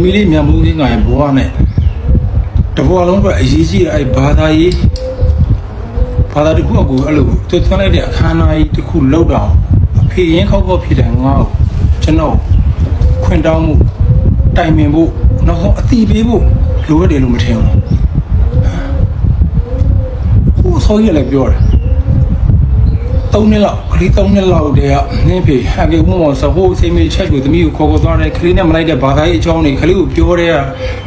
သမီးလေးမြန်မှုကြီးငါရဲ့ဘဝနဲ့တဘဝလုံးအတွက်အရေးကြီးတဲ့အဲ့ဘာသာရေးဘာသာတစ်ခုအကူအဲ့လိုသူသွန်းလိုက်တဲ့အခမ်းအနားကြီးတစ်ခုလောက်တော့အဖေရင်ခောက်ခောက်ဖြစ်တယ်ငါ့ကိုကျွန်တော်ခွင့်တောင်းမှုတိုင်ပင်ဖို့နောက်ဆုံးအတိပေးဖို့လိုအပ်တယ်လို့မထင်ဘူးဟိုဆောကြီးလည်းပြောတယ် ၃နှစ်လောက်ကလေး၃နှစ်လောက်တည်းကနင်းဖေဟာကေဘုံမောစဟိုးစိတ်မေးချက်ကိုသမီးကိုခေါ်ခေါ်သွားတယ်ကလေးနဲ့မလိုက်တဲ့ဘာသာရေးအကြောင်းတွေကလေးကိုပြောတဲ့က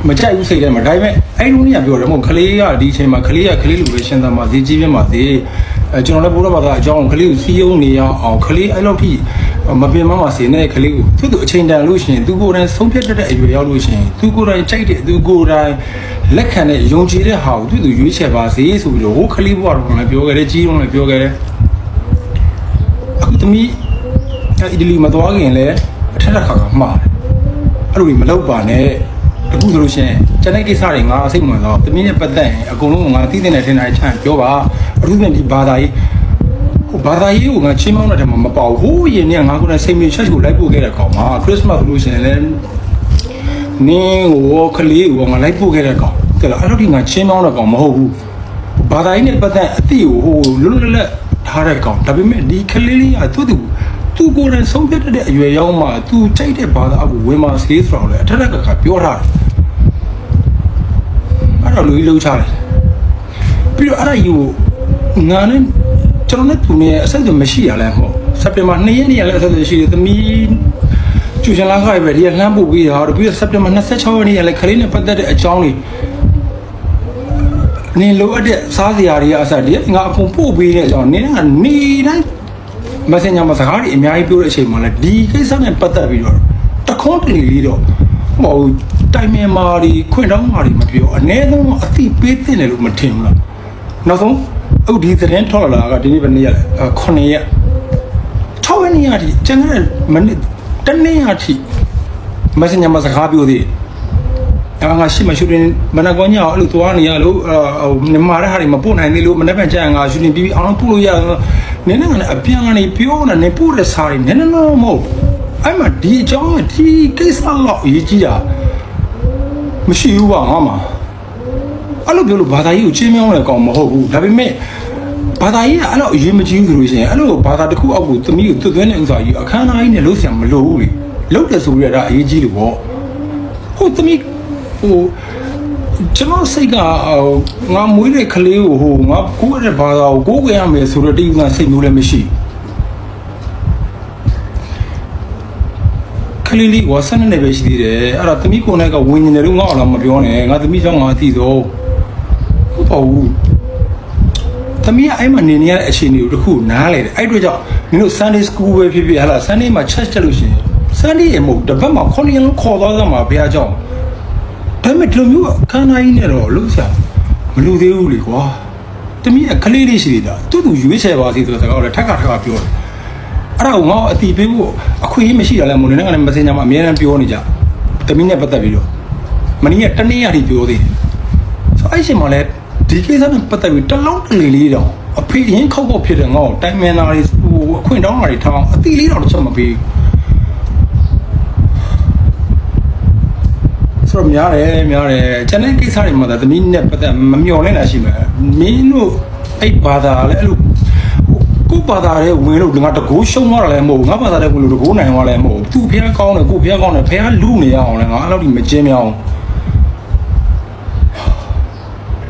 မကြိုက်ဘူးစိတ်ထဲမှာဒါပေမဲ့အဲ့လိုနေရပြောတယ်မဟုတ်ကလေးကဒီအချိန်မှာကလေးကကလေးလိုပဲရှင်းသားမှာဈေးကြီးပြမှာဈေးအဲကျွန်တော်လည်းဘုရားဘာသာအကြောင်းကလေးကိုစီးယုံနေရအောင်ကလေးအဲ့လိုထိမပြင်းမမစီနေတဲ့ကလေးကိုသူ့သူအချိန်တန်လို့ရှိရင်သူကိုယ်တိုင်ဆုံးဖြတ်တတ်တဲ့အရွယ်ရောက်လို့ရှိရင်သူကိုယ်တိုင်ကြိုက်တဲ့သူကိုယ်တိုင်လက်ခံတဲ့ယုံကြည်တဲ့ဟာကိုသူ့သူရွေးချယ်ပါစေဆိုပြီးတော့ဟိုကလေးဘဝတော်ကလည်းပြောခဲ့တယ်ကြီးတော်လည်းပြောခဲ့တယ်အခု သမီးအီတလီမသွားခင်လဲအထက်တစ်ခါကမှားတယ်အဲ့လိုကြီးမလုပ်ပါနဲ့တခုဆိုလို့ရှိရင်ကျန်တဲ့ကိစ္စတွေငါစိတ်ဝင်စားသမီးနဲ့ပတ်သက်ရင်အကုန်လုံးငါသိတဲ့နဲ့ထင်တာချမ်းပြောပါအထူးသဖြင့်ဒီဘာသာရေးဟိုဘာသာရေးကိုငါချင်းမောင်းတဲ့ထဲမှာမပေါ့ဟိုးရင်နဲ့ငါကလည်းစိတ်မြေချက်ကိုလိုက်ပို့ခဲ့တဲ့ကောင်မှာခရစ်မတ်ဆိုလို့ရှိရင်လည်းနင်းကိုကလေးကိုငါလိုက်ပို့ခဲ့တဲ့ကောင်တဲ့လားအဲ့လိုဒီငါချင်းမောင်းတဲ့ကောင်မဟုတ်ဘူးဘာသာရေးနဲ့ပတ်သက်အတိကိုဟိုလွတ်လွတ်လပ်လပ် ထားတဲ့ကောင်ဒါပေမဲ့ဒီကလေးလေးကသူ့သူသူကိုယ်တိုင်ဆုံးဖြတ်တတ်တဲ့အရွယ်ရောက်မှသူကြိုက်တဲ့ဘာသာအကူဝင်မဆေးဆိုတော့လေအထက်ထက်ကကပြောထားတယ်အဲ့တော့လူကြီးလှုပ်ချတယ်ပြီးတော့အဲ့ဒါယူငါနဲ့ကျွန်တော်နဲ့သူနဲ့အဆက်အသွယ်မရှိရလဲမဟုတ်စက်တင်ဘာ2ရက်နေ့ရလဲအဆက်အသွယ်ရှိတယ်သမီးကျူရှင်လာခိုင်ပဲဒီကလှမ်းပို့ပြီးတော့ပြီးတော့စက်တင်ဘာ26ရက်နေ့ရလဲခလေးနဲ့ပတ်သက်တဲ့အကြောင်းတွေ နင်လိုအပ်တဲ့စားစရာတွေကအစတည်းငါအကုန်ပို့ပေးတဲ့အကြောင်းနင်ကနေတိုင်း messenger မှာစကားတွေအများကြီးပြောတဲ့အချိန်မှာလည်းဒီကိစ္စနဲ့ပတ်သက်ပြီးတော့တခွန်းတလီလေးတော့ဟိုတိုင်မင်မာတွေခွင့်တောင်းမာတွေမပြောအ ਨੇ ဆုံးအသိပေးတဲ့တယ်လို့မထင်ဘူးလားနောက်ဆုံးအခုဒီသတင်းထွက်လာတာကဒီနေ့ပဲနေ့ရက်9ရက်6ရက်နေ့အထိကျန်တဲ့မနေ့တနေ့အထိ messenger မှာစကားပြောသေးတယ်အာ ငါရှိမရှိတင်မနက်ကောညအောင်အဲ့လိုသွားနေရလို့ဟိုနင်မာတဲ့ဟာတွေမပို့နိုင်သေးလို့မနေ့ကကြာငါရှူတင်ပြီးပြီးအောင်လို့ပို့လို့ရနင်းနဲ့ကလည်းအပြန်ကနေပြောနေနေပို့တဲ့စားတွေနည်းနည်းတော့မဟုတ်အဲ့မှာဒီအကြောင်းဒီကိစ္စတော့အရေးကြီးတာမရှိဘူးပါငါမှာအဲ့လိုပြောလို့ဘာသာရေးကိုချင်းမြောင်းတဲ့ကောင်မဟုတ်ဘူးဒါပေမဲ့ဘာသာရေးကအဲ့လိုအရေးမကြီးဘူးဆိုလို့ရှိရင်အဲ့လိုဘာသာတစ်ခုအောက်ကိုသမီးကိုသွတ်သွင်းတဲ့ဥစ္စာကြီးအခမ်းအနားကြီးနဲ့လှုပ်ဆံမလို့ဘူးလေလှုပ်တယ်ဆိုရတာအရေးကြီးလို့ပေါ့ဟိုသမီး ဟိုကျွန်တော်စိတ်ကဟိုငါမွေးတဲ့ကလေးကိုဟိုငါကိုယ်ရတဲ့ဘာသာကိုကိုယ်ဝင်ရမယ်ဆိုတော့တိကျစိတ်မျိုးလည်းမရှိကလေးလေးကဆန်းနေပဲရှိသေးတယ်အဲ့ဒါသမီးကိုယ်နဲ့ကဝင်နေတယ်လို့ငါ့အောင်မပြောနဲ့ငါသမီးကြောင့်ငါအသိဆုံးဟုတ်ပါဘူးသမီးကအဲ့မှာနေနေရတဲ့အခြေအနေကိုတခုနားလေတယ်အဲ့အတွက်ကြောင့်မင်းတို့ Sunday school ပဲဖြစ်ဖြစ်ဟာလား Sunday မှာ church တက်လို့ရှိရင် Sunday ရေမဟုတ်တစ်ပတ်မှာ9ရက်လုံးခေါ်သွားသမှာဘုရားကြောင့် ဒါပေမဲ့ဒီလိုမျိုးအခမ်းအနားကြီးနဲ့တော့လို့ဆရာမလူသေးဘူးလေကွာတမီးကကလေးလေးရှိနေတာတူတူရွေးချယ်ပါစီဆိုတဲ့စကားကိုလည်းထက်ခါထက်ခါပြောတယ်အဲ့ဒါကိုငါအတီးပေးဖို့အခွင့်အရေးမရှိတာလဲမို့လို့လည်းငါလည်းမစင်ညာမှာအများအားပြောနေကြတမီးနဲ့ပတ်သက်ပြီးတော့မနီးကတနေ့ရထိပြောသေးတယ်ဆိုအဲ့ရှင်မှာလည်းဒီကိစ္စနဲ့ပတ်သက်ပြီးတလုံးတလီလေးတော့အဖေရင်ခောက်ခောက်ဖြစ်တယ်ငါ့ကိုတိုင်မန်နာတွေဟိုအခွင့်တောင်းတာတွေထောင်းအတီးလေးတော့တစ်ချက်မပေးဘူး ဆိုတော့များတယ်များတယ်ကျန်တဲ့ကိစ္စတွေမှာသာသမီးနဲ့ပတ်သက်မမျော်လင့်တာရှိမှာမင်းတို့အဲ့ဘာသာလည်းအဲ့လိုကိုဘာသာရဲ့ဝင်လို့ငါတကိုးရှုံးသွားတာလည်းမဟုတ်ဘူးငါဘာသာရဲ့ဝင်လို့တကိုးနိုင်သွားလည်းမဟုတ်ဘူးသူဖះကောင်းတယ်ကိုဖះကောင်းတယ်ဖះလူနေရအောင်လည်းငါအဲ့လိုဒီမကျင်းမြောင်း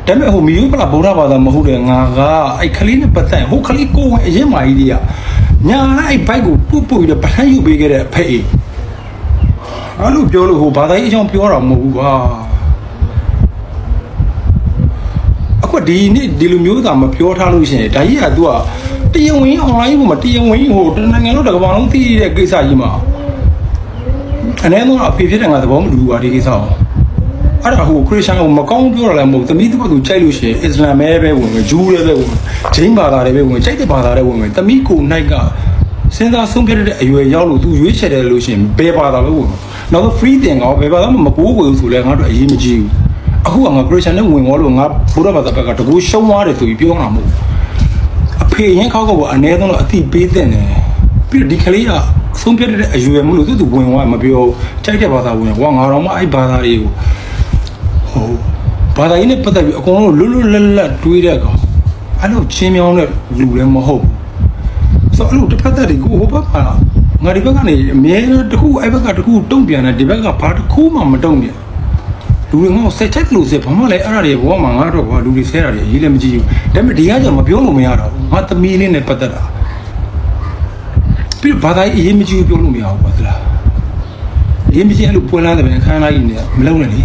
ဒါပေမဲ့ဟိုမီယူပလာဗုဒ္ဓဘာသာမဟုတ်တဲ့ငါကအဲ့ခလေးနဲ့ပတ်သက်ဟိုခလေးကိုဝင်အရင်မာကြီးတွေကညာအဲ့ဘိုက်ကိုပုတ်ပုတ်ပြီးတော့ပထမ်းယူပေးခဲ့တဲ့အဖေအေး အဲ့လိုပြောလို့ဟိုဘာသာရေးအကြောင်းပြောတာမဟုတ်ဘူးကွာအခုဒီနေ့ဒီလိုမျိုးသာမပြောထားလို့ရှိရင်ဒါကြီးက तू ကတရားဝင် online ပေါ်မှာတရားဝင်ဟိုတနိုင်ငံလုံးတစ်ကမ္ဘာလုံးသိတဲ့ကိစ္စကြီးမှာအနေနဲ့တော့အဖေဖြစ်တဲ့ငါသဘောမတူဘူးကွာဒီကိစ္စကိုအဲ့ဒါဟိုခရစ်ယာန်ကိုမကောင်းပြောတာလည်းမဟုတ်သမီးသူ့ဘက်သူကြိုက်လို့ရှိရင်အစ္စလာမ်ပဲပဲဝင်မယ်ဂျူးလည်းပဲဝင်မယ်ဂျိန်းဘာသာလည်းပဲဝင်မယ်ကြိုက်တဲ့ဘာသာလည်းဝင်မယ်သမီးကိုနိုင်ကစဉ်းစားဆုံးဖြတ်တဲ့အရွယ်ရောက်လို့သူရွေးချယ်တယ်လို့ရှိရင်ဘယ်ဘာသာပဲဝင်မယ် နောက်တော့ free တင်ကောဘယ်ဘာသာမှမကိုးကွယ်ဘူးဆိုလဲငါတို့အရေးမကြီးဘူးအခုကငါခရစ်ယာန်နဲ့ဝင်သွားလို့ငါဘုရားဘာသာဘက်ကတကူရှုံးသွားတယ်ဆိုပြီးပြောတာမဟုတ်ဘူးအဖေရင်ခောက်ကောပေါ့အ ਨੇ ဆုံးတော့အတိပေးတဲ့တယ်ဘပြီးတော့ဒီကလေးကအဆုံးဖြတ်တဲ့အရွယ်မလို့သူသူဝင်သွားမပြောကြိုက်တဲ့ဘာသာဝင်ကွာငါတော့မှအဲ့ဘာသာတွေကိုဟိုဘာသာရေးနဲ့ပတ်သက်ပြီးအကုန်လုံးလွတ်လွတ်လပ်လပ်တွေးတဲ့ကောင်အဲ့လိုချင်းမြောင်းတဲ့လူလည်းမဟုတ်ဘူးဆိုတော့အဲ့လိုတစ်ဖက်သက်တွေကိုဟိုဘက်က ငါဒီဘက်ကနေအမြဲတမ်းတစ်ခုအဲ့ဘက်ကတစ်ခုတုံ့ပြန်တယ်ဒီဘက်ကဘာတစ်ခုမှမတုံ့ပြန်လူတွေငါ့ကိုဆက်ချက်လို့ဆက်ဘာမှလည်းအဲ့ဒါတွေဘောမှာငါတော့ကွာလူတွေဆဲတာတွေအရေးလည်းမကြည့်ဘူးဒါပေမဲ့ဒီကကြောင့်မပြောလို့မရတော့ဘူးငါသမီးလေးနဲ့ပတ်သက်တာပြီးတော့ဘာသာရေးအရေးမကြီးဘူးပြောလို့မရဘူးကွာသလားအရေးမကြီးအဲ့လိုပွင့်လာတဲ့အခန်းလိုက်နေမလုံးနဲ့လေ